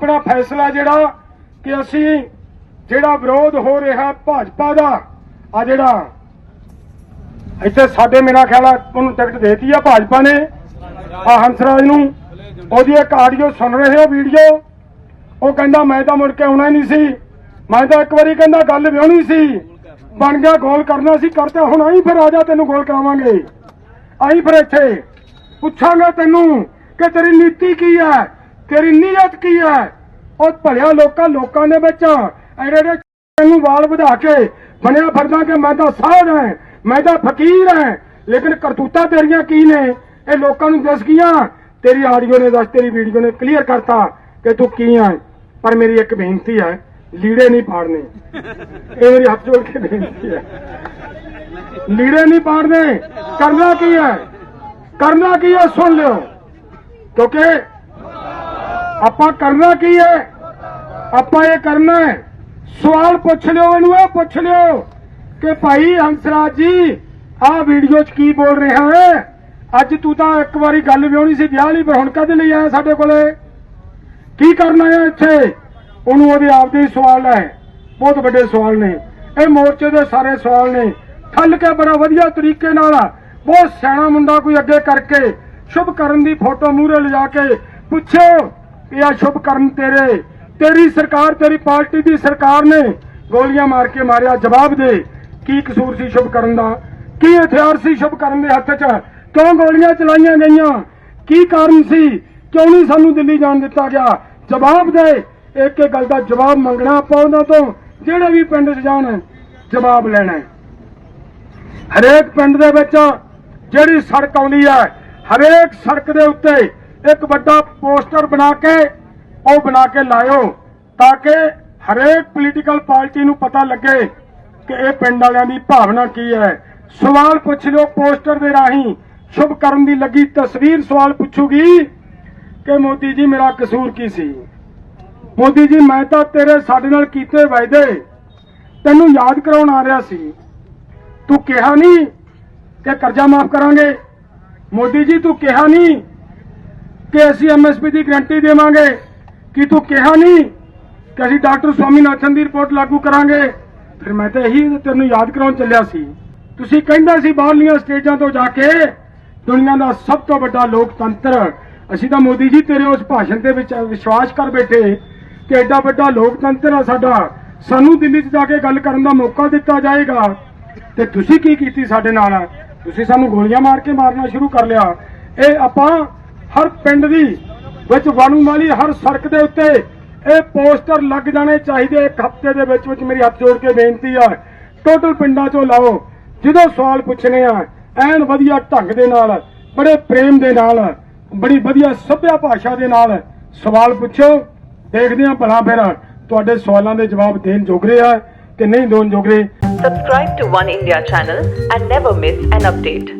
ਆਪਣਾ ਫੈਸਲਾ ਜਿਹੜਾ ਕਿ ਅਸੀਂ ਜਿਹੜਾ ਵਿਰੋਧ ਹੋ ਰਿਹਾ ਭਾਜਪਾ ਦਾ, ਆ ਜਿਹੜਾ ਇੱਥੇ ਸਾਡੇ ਮੇਰਾ ਖਿਆਲ ਆ, ਉਹਨੂੰ ਟਿਕਟ ਦੇਤੀ ਆ ਭਾਜਪਾ ਨੇ, ਆ ਹੰਸਰਾਜ ਨੂੰ। ਉਹਦੀ ਇੱਕ ਆਡੀਓ ਸੁਣ ਰਹੇ ਹੋ ਵੀਡੀਓ ਉਹ ਕਹਿੰਦਾ, ਮੈਂ ਤਾਂ ਮੁੜ ਕੇ ਆਉਣਾ ਹੀ ਨਹੀਂ ਸੀ। ਮੈਂ ਤਾਂ ਇੱਕ ਵਾਰੀ ਕਹਿੰਦਾ, ਗੱਲ ਵਿਉਣੀ ਸੀ। ਬਣ ਗਿਆ, ਗੋਲ ਕਰਨਾ ਸੀ ਕਰਤਾ ਹੁਣ ਆਈ ਫਿਰ, ਆ ਜਾ ਤੈਨੂੰ ਗੋਲ ਕਰਾਵਾਂਗੇ। ਆਈ ਫਿਰ ਇੱਥੇ। ਪੁੱਛਾਂਗਾ ਤੈਨੂੰ ਕਿ ਤੇਰੀ ਨੀਤੀ ਕੀ ਹੈ ਤੇਰੀ ਨੀਅਤ ਕੀ ਹੈ? ਉਹ ਭਲਿਆ ਲੋਕਾਂ ਲੋਕਾਂ ਦੇ ਵਿੱਚ ਐਡੇ ਐਡੇ ਤੈਨੂੰ ਵਾਲ ਵਧਾ ਕੇ ਬਣਿਆ ਫਿਰਦਾ ਕਿ ਮੈਂ ਤਾਂ ਸਾਧ ਹਾਂ, ਮੈਂ ਤਾਂ ਫਕੀਰ ਹਾਂ। ਲੇਕਿਨ ਕਰਤੂਤਾਂ ਤੇਰੀਆਂ ਕੀ ਨੇ? ਇਹ ਲੋਕਾਂ ਨੂੰ ਦੱਸ ਗਈਆਂ ਤੇਰੀ ਆਡੀਓ ਨੇ ਦੱਸ, ਤੇਰੀ ਵੀਡੀਓ ਨੇ ਕਲੀਅਰ ਕਰਤਾ ਕਿ ਤੂੰ ਕੀ ਹੈ ਪਰ ਮੇਰੀ ਇੱਕ ਬੇਨਤੀ ਹੈ, ਲੀੜੇ ਨਹੀਂ ਪਾੜਨੇ। ਇਹ ਮੇਰੀ ਹੱਥ ਜੋੜ ਕੇ ਬੇਨਤੀ ਹੈ। ਲੀੜੇ ਨਹੀਂ ਪਾੜਨੇ। ਕਰਨਾ ਕੀ ਹੈ? ਕਰਨਾ ਕੀ ਹੈ ਸੁਣ ਲਿਓ। ਕਿਉਂਕਿ ਆਪਾਂ ਕਰਨਾ ਕੀ ਹੈ? ਆਪਾਂ ਇਹ ਕਰਨਾ ਹੈ। ਸਵਾਲ ਪੁੱਛ ਲਿਓ, ਇਹਨੂੰ ਇਹ ਪੁੱਛ ਲਿਓ ਕਿ ਭਾਈ ਹੰਸਰਾਜ ਜੀ, ਆਹ ਵੀਡੀਓ 'ਚ ਕੀ ਬੋਲ ਰਿਹਾ ਹੈ? ਅੱਜ ਤੂੰ ਤਾਂ ਇੱਕ ਵਾਰੀ ਗੱਲ ਵਿਆਹਣੀ ਸੀ ਵਿਆਹ ਲਈ ਪਰ ਹੁਣ ਕਦੇ ਲਈ ਆਇਆ ਸਾਡੇ ਕੋਲੇ? ਕੀ ਕਰਨਾ ਹੈ ਇੱਥੇ? ਉਹਨੂੰ ਉਹਦੇ ਆਪਦੇ ਹੀ ਸਵਾਲ ਹੈ। ਬਹੁਤ ਵੱਡੇ ਸਵਾਲ ਨੇ। ਇਹ ਮੋਰਚੇ ਦੇ ਸਾਰੇ ਸਵਾਲ ਨੇ। ਠੱਲ ਕੇ ਬੜਾ ਵਧੀਆ ਤਰੀਕੇ ਨਾਲ, ਬਹੁਤ ਸਿਆਣਾ ਮੁੰਡਾ ਕੋਈ ਅੱਗੇ ਕਰਕੇ ਸ਼ੁਭ ਕਰਨ ਦੀ ਫੋਟੋ ਮੂਹਰੇ ਲਿਜਾ ਕੇ ਪੁੱਛੋ ਇਹ ਆ ਸ਼ੁਭ ਕਰਨ ਤੇਰੇ। ਤੇਰੀ ਸਰਕਾਰ, ਤੇਰੀ ਪਾਰਟੀ ਦੀ ਸਰਕਾਰ ਨੇ ਗੋਲੀਆਂ ਮਾਰ ਕੇ ਮਾਰਿਆ। ਜਵਾਬ ਦੇ, ਕੀ ਕਸੂਰ ਸੀ ਸ਼ੁਭ ਕਰਨ ਦਾ? ਕੀ ਹਥਿਆਰ ਸੀ ਸ਼ੁਭ ਕਰਨ ਦੇ ਹੱਥ 'ਚ? ਕਿਉਂ ਗੋਲੀਆਂ ਚਲਾਈਆਂ ਗਈਆਂ? ਕੀ ਕਾਰਨ ਸੀ? ਕਿਉਂ ਨਹੀਂ ਸਾਨੂੰ ਦਿੱਲੀ ਜਾਣ ਦਿੱਤਾ ਗਿਆ? ਜਵਾਬ ਦੇ, ਇੱਕ ਇੱਕ ਗੱਲ ਦਾ ਜਵਾਬ ਮੰਗਣਾ ਆਪਾਂ ਉਹਨਾਂ ਤੋਂ। ਜਿਹੜੇ ਵੀ ਪਿੰਡ 'ਚ ਜਾਣ, ਜਵਾਬ ਲੈਣਾ ਹਰੇਕ ਪਿੰਡ ਦੇ ਵਿੱਚ ਜਿਹੜੀ ਸੜਕ ਆਉਂਦੀ ਹੈ, ਹਰੇਕ ਸੜਕ ਦੇ ਉੱਤੇ ਇੱਕ ਵੱਡਾ ਪੋਸਟਰ ਬਣਾ ਕੇ, ਉਹ ਬਣਾ ਕੇ ਲਾਇਓ, ਤਾਂ ਕਿ ਹਰੇਕ ਪੋਲੀਟੀਕਲ ਪਾਰਟੀ ਨੂੰ ਪਤਾ ਲੱਗੇ ਕਿ ਇਹ ਪਿੰਡ ਵਾਲਿਆਂ ਦੀ ਭਾਵਨਾ ਕੀ ਹੈ। ਸਵਾਲ ਪੁੱਛ ਲਿਓ ਪੋਸਟਰ ਦੇ ਰਾਹੀਂ। ਸ਼ੁਭ ਕਰਨ ਦੀ ਲੱਗੀ ਤਸਵੀਰ ਸਵਾਲ ਪੁੱਛੂਗੀ ਕਿ ਮੋਦੀ ਜੀ, ਮੇਰਾ ਕਸੂਰ ਕੀ ਸੀ? ਮੋਦੀ ਜੀ, ਮੈਂ ਤਾਂ ਤੇਰੇ ਸਾਡੇ ਨਾਲ ਕੀਤੇ ਵਾਅਦੇ ਤੈਨੂੰ ਯਾਦ ਕਰਾਉਣ ਆ ਰਿਹਾ ਸੀ। ਤੂੰ ਕਿਹਾ ਨਹੀਂ ਕਿ ਕਰਜ਼ਾ ਮਾਫ ਕਰਾਂਗੇ। ਮੋਦੀ ਜੀ, ਤੂੰ ਕਿਹਾ ਨਹੀਂ ਕਿ ਅਸੀਂ ਐਮਐਸਪੀ ਦੀ ਗਰੰਟੀ ਦੇਵਾਂਗੇ। ਕਿ ਤੂੰ ਕਿਹਾ ਨਹੀਂ ਕਿ ਅਸੀਂ ਡਾਕਟਰ ਸਵਾਮੀਨਾਥਨ ਦੀ ਰਿਪੋਰਟ ਲਾਗੂ ਕਰਾਂਗੇ? ਫਿਰ ਮੈਂ ਤਾਂ ਇਹੀ ਤੈਨੂੰ ਯਾਦ ਕਰਾਉਣ ਚੱਲਿਆ ਸੀ। ਤੁਸੀਂ ਕਹਿੰਦਾ ਸੀ ਬਾਹਰਲੀਆਂ ਸਟੇਜਾਂ ਤੋਂ ਜਾ ਕੇ ਦੁਨੀਆ ਦਾ ਸਭ ਤੋਂ ਵੱਡਾ ਲੋਕਤੰਤਰ। ਅਸੀਂ ਤਾਂ ਮੋਦੀ ਜੀ ਤੇਰੇ ਉਸ ਭਾਸ਼ਣ ਦੇ ਵਿੱਚ ਵਿਸ਼ਵਾਸ ਕਰ ਬੈਠੇ ਕਿ ਐਡਾ ਵੱਡਾ ਲੋਕਤੰਤਰ ਆ ਸਾਡਾ। ਸਾਨੂੰ ਦਿੱਲੀ 'ਚ ਜਾ ਕੇ ਗੱਲ ਕਰਨ ਦਾ ਮੌਕਾ ਦਿੱਤਾ ਜਾਏਗਾ। ਤੇ ਤੁਸੀਂ ਕੀ ਕੀਤੀ ਸਾਡੇ ਨਾਲ? ਤੁਸੀਂ ਸਾਨੂੰ ਗੋਲੀਆਂ ਮਾਰ ਕੇ ਮਾਰਨਾ ਸ਼ੁਰੂ ਕਰ ਲਿਆ। ਇਹ ਆਪਾਂ ਹਰ ਪਿੰਡ ਦੀ ਵਿੱਚ ਵਾਲੀ ਹਰ ਸੜਕ ਦੇ ਉੱਤੇ ਇਹ ਪੋਸਟਰ ਲੱਗ ਜਾਣੇ ਚਾਹੀਦੇ ਇੱਕ ਹਫ਼ਤੇ ਦੇ ਵਿੱਚ ਵਿੱਚ ਮੇਰੀ ਹੱਥ ਜੋੜ ਕੇ ਬੇਨਤੀ ਆ। ਟੋਟਲ ਪਿੰਡਾਂ ਚੋਂ ਲਾਓ, ਜਦੋਂ ਸਵਾਲ ਪੁੱਛਣੇ ਆ, ਐਨ ਵਧੀਆ ਢੰਗ ਦੇ ਨਾਲ, ਬੜੇ ਪ੍ਰੇਮ ਦੇ ਨਾਲ, ਬੜੀ ਵਧੀਆ ਸਭਿਆ ਭਾਸ਼ਾ ਦੇ ਨਾਲ ਸਵਾਲ ਪੁੱਛੋ। ਦੇਖਦੇ ਆ ਭਲਾ ਫਿਰ ਤੁਹਾਡੇ ਸਵਾਲਾਂ ਦੇ ਜਵਾਬ ਦੇਣ ਜੋਗਰੇ ਆ ਕਿ ਨਹੀਂ ਦੇਣ ਜੋਗਰੇ। Subscribe to One India channel and never miss an update.